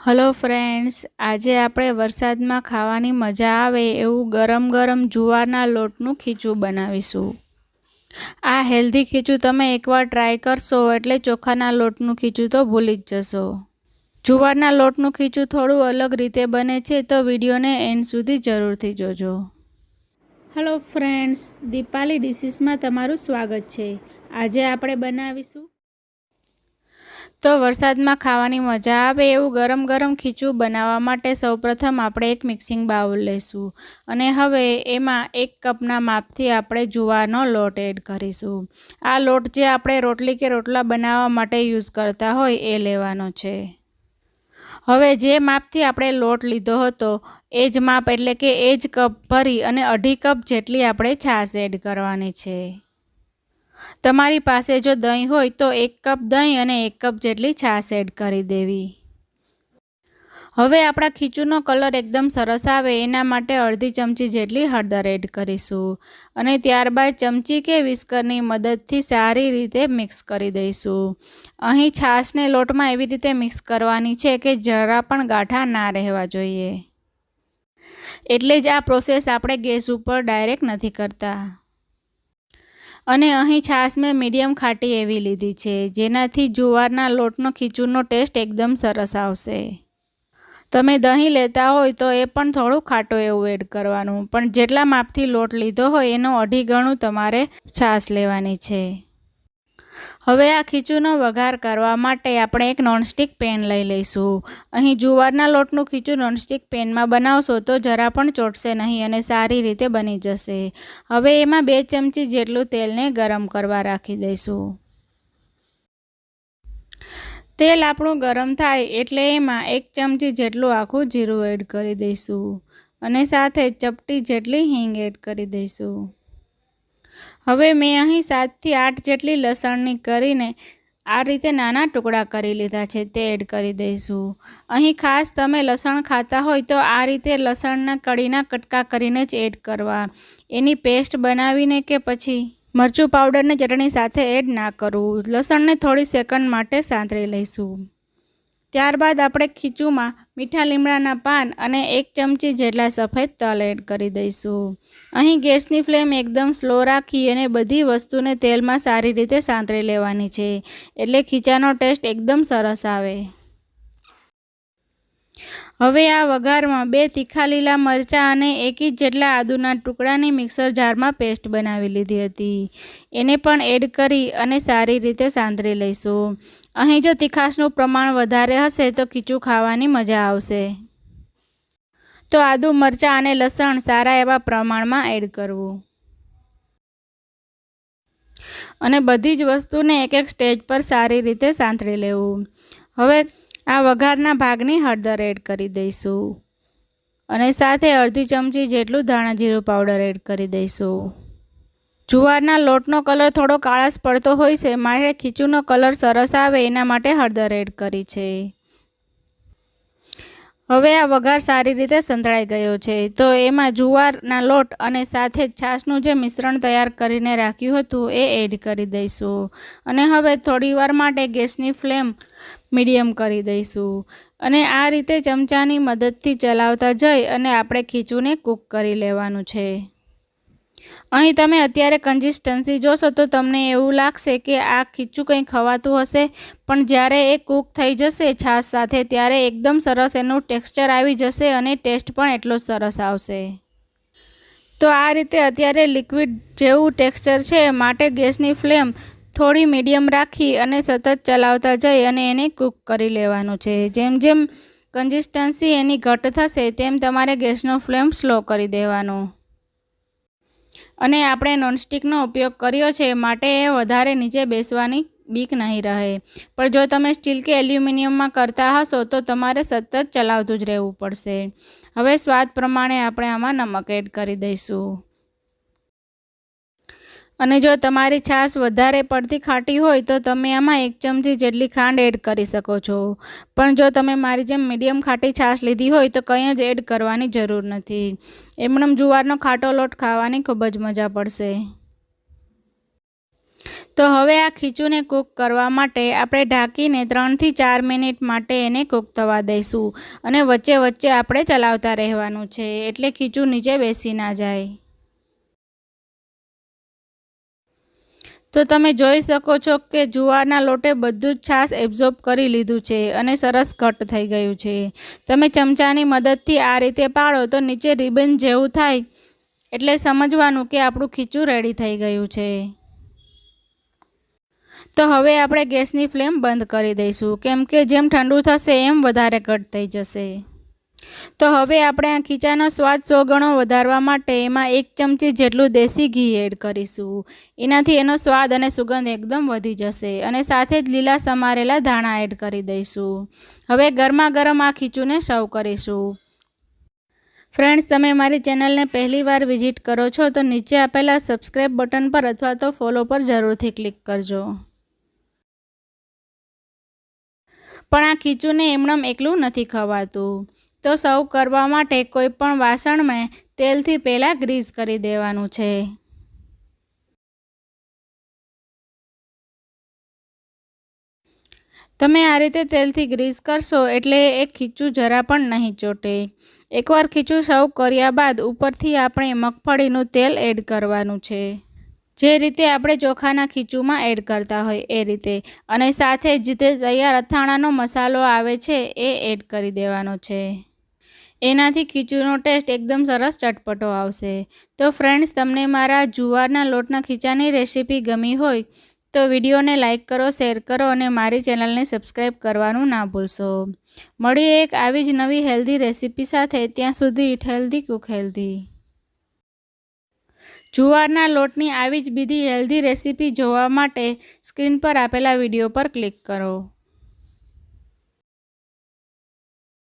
Hello friends, આજે આપણે વરસાદમાં ખાવાની મજા આવે એવું ગરમ ગરમ જુવારના લોટનું ખીચું બનાવીશું. આ હેલ્ધી ખીચું તમે એકવાર ટ્રાય કરશો એટલે ચોખાના લોટનું ખીચું તો ભૂલી જ જશો. જુવારના લોટનું ખીચું થોડું અલગ રીતે બને છે તો વિડીયોને એન્ડ સુધી જરૂરથી જોજો. હલો ફ્રેન્ડ્સ, દીપાલી ડિશિસમાં તમારું સ્વાગત છે. આજે આપણે બનાવીશું તો વરસાદમાં ખાવાની મજા આવે એવું ગરમ ગરમ ખીચું બનાવવા માટે સૌપ્રથમ આપણે એક મિક્સિંગ બાઉલ લઈશું અને હવે એમાં એક કપના માપથી આપણે જુવારનો લોટ એડ કરીશું. આ લોટ જે આપણે રોટલી કે રોટલા બનાવવા માટે યુઝ કરતા હોય એ લેવાનો છે. હવે જે માપથી આપણે લોટ લીધો હતો, એ જ માપ એટલે કે એ જ કપ ભરી અને અઢી કપ જેટલી આપણે છાશ એડ કરવાની છે. તમારી પાસે જો દહીં હોય તો એક કપ દહીં અને એક કપ જેટલી છાશ એડ કરી દેવી. હવે આપણા ખીચુનો કલર એકદમ સરસ આવે, એના માટે અડધી ચમચી જેટલી હળદર એડ કરીશું અને ત્યારબાદ ચમચી કે વિસ્કરની મદદથી સારી રીતે મિક્સ કરી દઈશું. અહીં છાશને લોટમાં એવી રીતે મિક્સ કરવાની છે કે જરા પણ ગાંઠા ના રહેવા જોઈએ. એટલે જ આ પ્રોસેસ આપણે ગેસ ઉપર ડાયરેક્ટ નથી કરતા. અને અહીં છાશ મેં મીડિયમ ખાટી એવી લીધી છે, જેનાથી જુવારના લોટનો ખીચુનો ટેસ્ટ એકદમ સરસ આવશે. તમે દહીં લેતા હોય તો એ પણ થોડું ખાટું એવું એડ કરવાનું, પણ જેટલા માપથી લોટ લીધો હોય એનો અઢી ગણું તમારે છાશ લેવાની છે. હવે આ ખીચુનો વઘાર કરવા માટે આપણે એક નોનસ્ટિક પેન લઈ લઈશું. અહીં જુવારના લોટનું ખીચું નોનસ્ટિક પેનમાં બનાવશો તો જરા પણ ચોટશે નહીં અને સારી રીતે બની જશે. હવે એમાં બે ચમચી જેટલું તેલને ગરમ કરવા રાખી દઈશું. તેલ આપણું ગરમ થાય એટલે એમાં એક ચમચી જેટલું આખું જીરું એડ કરી દઈશું અને સાથે ચપટી જેટલી હિંગ એડ કરી દઈશું. હવે મેં અહીં સાતથી આઠ જેટલી લસણની કરીને આ રીતે નાના ટુકડા કરી લીધા છે, તે એડ કરી દઈશું. અહીં ખાસ તમે લસણ ખાતા હોય તો આ રીતે લસણના કળીના કટકા કરીને જ એડ કરવા. એની પેસ્ટ બનાવીને કે પછી મરચું પાવડરની ચટણી સાથે એડ ના કરવું લસણને થોડી સેકન્ડ માટે સાંતળી લઈશું. ત્યારબાદ આપણે ખીચુમાં મીઠા લીમડાના પાન અને એક ચમચી જેટલા સફેદ તલ એડ કરી દઈશું. અહીં ગેસની ફ્લેમ એકદમ સ્લો રાખી અને બધી વસ્તુને તેલમાં સારી રીતે સાંતળી લેવાની છે. એટલે ખીચાનો ટેસ્ટ એકદમ સરસ આવે. હવે આ વઘારમાં બે તીખા લીલા મરચાં અને એક ઇંચ જેટલા આદુના ટુકડાની મિક્સર જારમાં પેસ્ટ બનાવી લીધી હતી. એને પણ એડ કરી અને સારી રીતે સાંતળી લઈશું. અહીં જો તીખાશનું પ્રમાણ વધારે હશે તો ખીચું ખાવાની મજા આવશે. તો આદુ, મરચાં અને લસણ સારા એવા પ્રમાણમાં એડ કરવું. અને બધી જ વસ્તુને એક એક સ્ટેજ પર સારી રીતે સાંતળી લેવું. હવે આ વઘારના ભાગની હળદર એડ કરી દઈશું. અને સાથે અડધી ચમચી જેટલું ધાણા જીરું પાવડર એડ કરી દઈશું. જુવારના લોટનો કલર થોડો કાળાશ પડતો હોય છે. મારે ખીચુનો કલર સરસ આવે એના માટે હળદર એડ કરી છે. હવે આ વઘાર સારી રીતે સંતળાઈ ગયો છે. તો એમાં જુવારના લોટ અને સાથે છાશનું જે મિશ્રણ તૈયાર કરીને રાખ્યું હતું એ એડ કરી દઈશું. અને હવે થોડીવાર માટે ગેસની ફ્લેમ મીડિયમ કરી દઈશું. અને આ રીતે ચમચાની મદદથી ચલાવતા જઈ અને આપણે ખીચુંને કૂક કરી લેવાનું છે. અહીં તમે અત્યારે કન્સિસ્ટન્સી જોશો તો તમને એવું લાગશે કે આ ખીચું કંઈ ખવાતું હશે, પણ જ્યારે એ કૂક થઈ જશે છાશ સાથે ત્યારે એકદમ સરસ એનું ટેક્સચર આવી જશે અને ટેસ્ટ પણ એટલો સરસ આવશે. તો આ રીતે અત્યારે લિક્વિડ જેવું ટેક્સચર છે, માટે ગેસની ફ્લેમ થોડી મીડિયમ રાખી અને સતત ચલાવતા જઈ અને એને કૂક કરી લેવાનું છે. જેમ જેમ કન્સિસ્ટન્સી એની ઘટ થશે, તેમ તમારે ગેસનો ફ્લેમ સ્લો કરી દેવાનો. અને આપણે નોનસ્ટિકનો ઉપયોગ કર્યો છે, માટે એ વધારે નીચે બેસવાની બીક નહીં રહે. પણ જો તમે સ્ટીલ કે એલ્યુમિનિયમમાં કરતા હશો, તો તમારે સતત ચલાવતું જ રહેવું પડશે. હવે સ્વાદ પ્રમાણે આપણે આમાં નમક એડ કરી દઈશું. અને જો તમારી છાશ વધારે પડતી ખાટી હોય તો તમે આમાં એક ચમચી જેટલી ખાંડ એડ કરી શકો છો. પણ જો તમે મારી જેમ મીડિયમ ખાટી છાશ લીધી હોય તો કંઈ જ એડ કરવાની જરૂર નથી. એમણમ જુવારનો ખાટો લોટ ખાવાની ખૂબ જ મજા પડશે. તો હવે આ ખીચુને કૂક કરવા માટે આપણે ઢાંકીને ત્રણથી ચાર મિનિટ માટે એને કૂક થવા દઈશું. અને વચ્ચે વચ્ચે આપણે ચલાવતા રહેવાનું છે, એટલે ખીચું નીચે બેસી ના જાય. તો તમે જોઈ શકો છો કે જુવારના લોટે બધું જ છાશ એબ્ઝોર્બ કરી લીધું છે અને સરસ કટ થઈ ગયું છે. તમે ચમચાની મદદથી આ રીતે પાડો તો નીચે રિબન જેવું થાય એટલે સમજવાનું કે આપણું ખીચું રેડી થઈ ગયું છે. તો હવે આપણે ગેસની ફ્લેમ બંધ કરી દઈશું. કેમ કે જેમ ઠંડુ થશે એમ વધારે કટ થઈ જશે. તો હવે આપણે આ ખીચાનો સ્વાદ સો ગણો વધારવા માટે એમાં એક ચમચી જેટલું દેશી ઘી એડ કરીશું. એનાથી એનો સ્વાદ અને સુગંધ એકદમ વધી જશે અને સાથે જ લીલા સમારેલા ધાણા એડ કરી દઈશું. હવે ગરમા ગરમ આ ખીચુને સર્વ કરીશું. ફ્રેન્ડ્સ, તમે મારી ચેનલને પહેલી વાર વિઝિટ કરો છો તો નીચે આપેલા સબસ્ક્રાઈબ બટન પર અથવા તો ફોલો પર જરૂરથી ક્લિક કરજો. પણ આ ખીચુને એમણમ એકલું નથી ખવાતું. તો સર્વ કરવા માટે કોઈ પણ વાસણમાં તેલથી પહેલાં ગ્રીસ કરી દેવાનું છે. તમે આ રીતે તેલથી ગ્રીસ કરશો એટલે એ ખીચું જરા પણ નહીં ચોટે. એકવાર ખીચું સર્વ કર્યા બાદ ઉપરથી આપણે મગફળીનું તેલ એડ કરવાનું છે. જે રીતે આપણે ચોખાના ખીચુમાં એડ કરતા હોય એ રીતે. અને સાથે જ તે તૈયાર અથાણાનો મસાલો આવે છે એ એડ કરી દેવાનો છે. એનાથી ખીચુનો ટેસ્ટ એકદમ સરસ ચટપટો આવશે. તો ફ્રેન્ડ્સ તમને મારા જુવારના લોટના ખીચાની રેસીપી ગમી હોય, તો વિડીયોને લાઇક કરો, શેર કરો અને મારી ચેનલને સબસ્ક્રાઈબ કરવાનું ના ભૂલશો. મળીએ એક આવી જ નવી હેલ્ધી રેસીપી સાથે. ત્યાં સુધી ઇટ હેલ્ધી કુક હેલ્ધી જુવારના લોટની આવી જ બીજી હેલ્ધી રેસીપી જોવા માટે સ્ક્રીન પર આપેલા વીડિયો પર ક્લિક કરો.